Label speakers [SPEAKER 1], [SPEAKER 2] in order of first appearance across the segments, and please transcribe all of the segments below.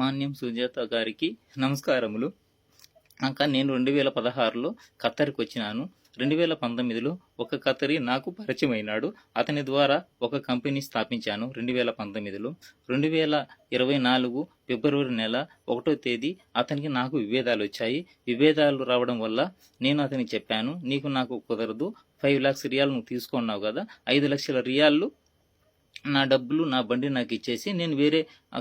[SPEAKER 1] మాన్యం సుజాత గారికి నమస్కారములు. అక్క నేను రెండు వేల పదహారులో ఖత్తర్కి వచ్చినాను రెండు వేల పంతొమ్మిదిలో ఒక ఖత్తరి నాకు పరిచయం అయినాడు అతని ద్వారా ఒక కంపెనీ స్థాపించాను రెండు వేల పంతొమ్మిదిలో రెండు వేల ఇరవై నాలుగు ఫిబ్రవరి నెల ఒకటో తేదీ అతనికి నాకు విభేదాలు వచ్చాయి విభేదాలు రావడం వల్ల నేను అతనికి చెప్పాను నీకు నాకు కుదరదు. ఫైవ్ లాక్స్ రియాలు నువ్వు తీసుకున్నావు కదా. ఐదు లక్షల రియాళ్ళు నా డబ్బులు నా బండి నాకు ఇచ్చేసి నేను వేరే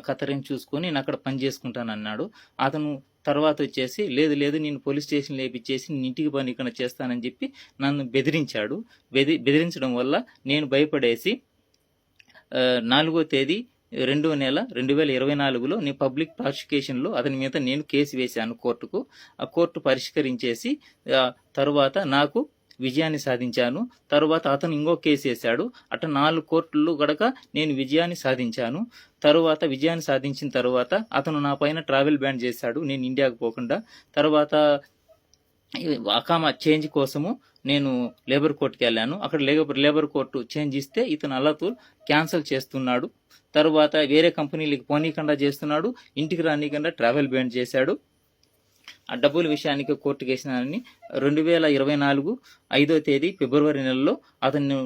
[SPEAKER 1] కతరిని చూసుకొని నేను అక్కడ పని చేసుకుంటాను అన్నాడు. అతను తర్వాత వచ్చేసి లేదు లేదు నేను పోలీస్ స్టేషన్ లేపిచ్చేసి నేను ఇంటికి పని ఇక్కడ చేస్తానని చెప్పి నన్ను బెదిరించాడు. బెది బెదిరించడం వల్ల నేను భయపడేసి నాలుగో తేదీ రెండో నెల రెండు వేల ఇరవై నాలుగులో నేను పబ్లిక్ ప్రాసిక్యూషన్లో అతని మీద నేను కేసు వేశాను కోర్టుకు. ఆ కోర్టు పరిష్కరించేసి తర్వాత నాకు విజయాన్ని సాధించాను. తరువాత అతను ఇంకో కేసు వేశాడు. అట నాలుగు కోర్టులు గడక నేను విజయాన్ని సాధించాను. తరువాత విజయాన్ని సాధించిన తర్వాత అతను నా పైన ట్రావెల్ బ్యాన్ చేశాడు. నేను ఇండియాకు పోకుండా. తర్వాత అకామా చేంజ్ కోసము నేను లేబర్ కోర్టుకి వెళ్ళాను. అక్కడ లేబర్ లేబర్ కోర్టు చేంజ్ ఇస్తే ఇతను అల్లతూల్ క్యాన్సిల్ చేస్తున్నాడు. తర్వాత వేరే కంపెనీలకి పోనీకుండా చేస్తున్నాడు. ఇంటికి రానీకుండా ట్రావెల్ బ్యాన్ చేశాడు. ఆ డబ్బుల విషయానికి కోర్టు కేసినారని రెండు వేల ఇరవై నాలుగు ఐదో తేదీ ఫిబ్రవరి నెలలో అతన్ని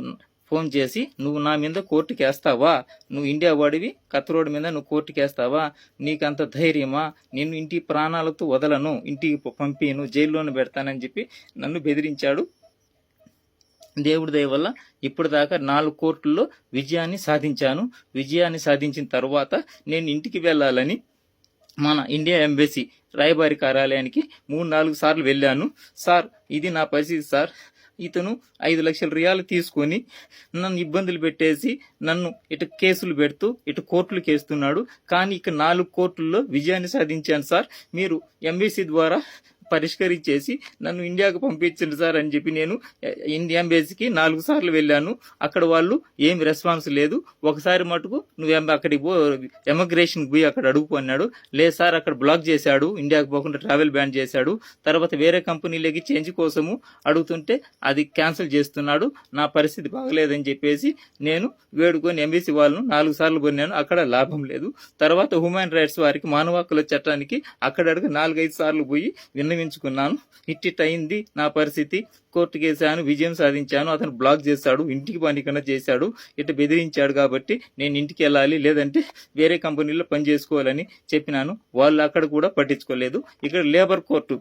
[SPEAKER 1] ఫోన్ చేసి నువ్వు నా మీద కోర్టుకి వేస్తావా నువ్వు ఇండియా వాడివి కత్రోడ్ మీద నువ్వు కోర్టుకి వేస్తావా నీకంత ధైర్యమా? నేను ఇంటి ప్రాణాలతో వదలను ఇంటికి పంపిను జైల్లోనే పెడతానని చెప్పి నన్ను బెదిరించాడు. దేవుడి దయ వల్ల ఇప్పటిదాకా నాలుగు కోర్టుల్లో విజయాన్ని సాధించాను. విజయాన్ని సాధించిన తర్వాత నేను ఇంటికి వెళ్ళాలని మన ఇండియా ఎంబసీ రాయబారి కార్యాలయానికి మూడు నాలుగు సార్లు వెళ్ళాను. సార్ ఇది నా పరిస్థితి సార్. ఇతను ఐదు లక్షల రియాలు తీసుకొని నన్ను ఇబ్బందులు పెట్టేసి నన్ను ఇటు కేసులు పెడుతూ ఇటు కోర్టులు కేస్తున్నాడు. కానీ ఇక నాలుగు కోర్టుల్లో విజయాన్ని సాధించాను సార్. మీరు ఎంబీసీ ద్వారా పరిష్కరించేసి నన్ను ఇండియాకు పంపించండి సార్ అని చెప్పి నేను ఇండియా ఎంబేసీకి నాలుగు సార్లు వెళ్ళాను. అక్కడ వాళ్ళు ఏం రెస్పాన్స్ లేదు. ఒకసారి మటుకు నువ్వు అక్కడికి పో ఎమగ్రేషన్ పోయి అక్కడ అడుగు అన్నాడు. లేదు సార్ అక్కడ బ్లాక్ చేశాడు. ఇండియాకు పోకుండా ట్రావెల్ బ్యాన్ చేశాడు. తర్వాత వేరే కంపెనీలకి చేంజ్ కోసము అడుగుతుంటే అది క్యాన్సిల్ చేస్తున్నాడు. నా పరిస్థితి బాగలేదని చెప్పేసి నేను వేడుకొని ఎంబీసీ వాళ్ళను నాలుగు సార్లు కొన్నాను. అక్కడ లాభం లేదు. తర్వాత హ్యూమన్ రైట్స్ వారికి మానవ హక్కుల చట్టానికి అక్కడక్కడ నాలుగైదు సార్లు పోయి విన్నవించుకున్నాను ఇట్టిట్ అయింది నా పరిస్థితి. కోర్టు కేసాను విజయం సాధించాను. అతను బ్లాక్ చేశాడు ఇంటికి పనికన్నా చేశాడు. ఇటు బెదిరించాడు కాబట్టి నేను ఇంటికి వెళ్ళాలి లేదంటే వేరే కంపెనీలో పని చేసుకోవాలని చెప్పినాను. వాళ్ళు అక్కడ కూడా పట్టించుకోలేదు. ఇక్కడ లేబర్ కోర్టు.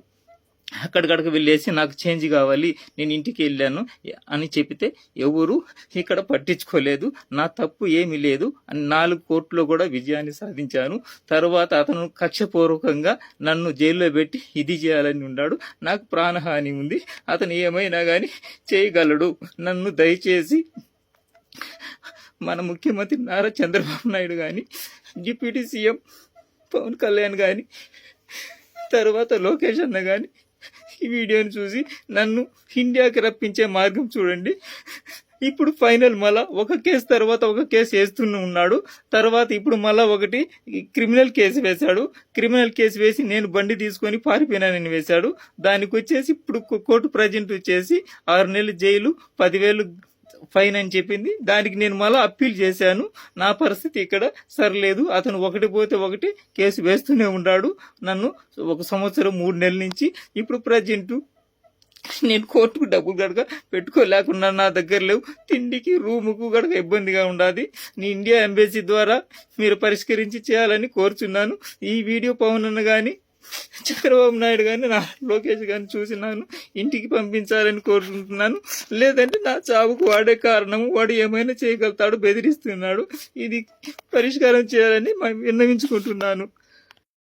[SPEAKER 1] అక్కడికక్కడికి వెళ్ళేసి నాకు చేంజ్ కావాలి నేను ఇంటికి వెళ్ళాను అని చెప్తే ఎవరు ఇక్కడ పట్టించుకోలేదు నా తప్పు ఏమీ లేదు అని నాలుగు కోర్టులో కూడా విజయాన్ని సాధించాను. తర్వాత అతను కక్షపూర్వకంగా నన్ను జైల్లో పెట్టి ఇది చేయాలని ఉన్నాడు. నాకు ప్రాణహాని ఉంది. అతను ఏమైనా కానీ చేయగలడు. నన్ను దయచేసి మన ముఖ్యమంత్రి నారా చంద్రబాబు నాయుడు కానీ డిప్యూటీ సీఎం పవన్ కళ్యాణ్ కానీ తర్వాత లోకేష్ అన్న కానీ ఈ వీడియోని చూసి నన్ను ఇండియాకి రప్పించే మార్గం చూడండి. ఇప్పుడు ఫైనల్ మళ్ళా ఒక కేసు తర్వాత ఒక కేసు వేస్తూనే ఉన్నాడు. తర్వాత ఇప్పుడు మళ్ళా ఒకటి క్రిమినల్ కేసు వేశాడు. క్రిమినల్ కేసు వేసి నేను బండి తీసుకొని పారిపోయినానని వేశాడు. దానికి వచ్చేసి ఇప్పుడు కోర్టు ప్రజెంట్ వచ్చేసి ఆరు నెలలు జైలు పదివేలు ఫైన్ అని చెప్పింది. దానికి నేను మళ్ళీ అప్పీల్ చేశాను. నా పరిస్థితి ఇక్కడ సరిలేదు. అతను ఒకటి పోతే ఒకటి కేసు వేస్తూనే ఉన్నాడు నన్ను ఒక సంవత్సరం మూడు నెలల నుంచి ఇప్పుడు ప్రజెంట్ నేను కోర్టుకు డబ్బులు గడక పెట్టుకోలేకుండా నా దగ్గర లేవు. తిండికి రూముకు గడక ఇబ్బందిగా ఉండాలి నీ ఇండియా ఎంబసీ ద్వారా మీరు పరిష్కరించి చేయాలని కోరుచున్నాను. ఈ వీడియో పవన్ అన్న కానీ చంద్రబాబు నాయుడు కానీ నా లోకేష్ గారిని నన్ను ఇంటికి పంపించాలని కోరుకుంటున్నాను. లేదంటే నా చావుకు వాడే కారణము వాడు ఏమైనా చేయగలుగుతాడు బెదిరిస్తున్నాడు. ఇది పరిష్కారం చేయాలని విన్నవించుకుంటున్నాను.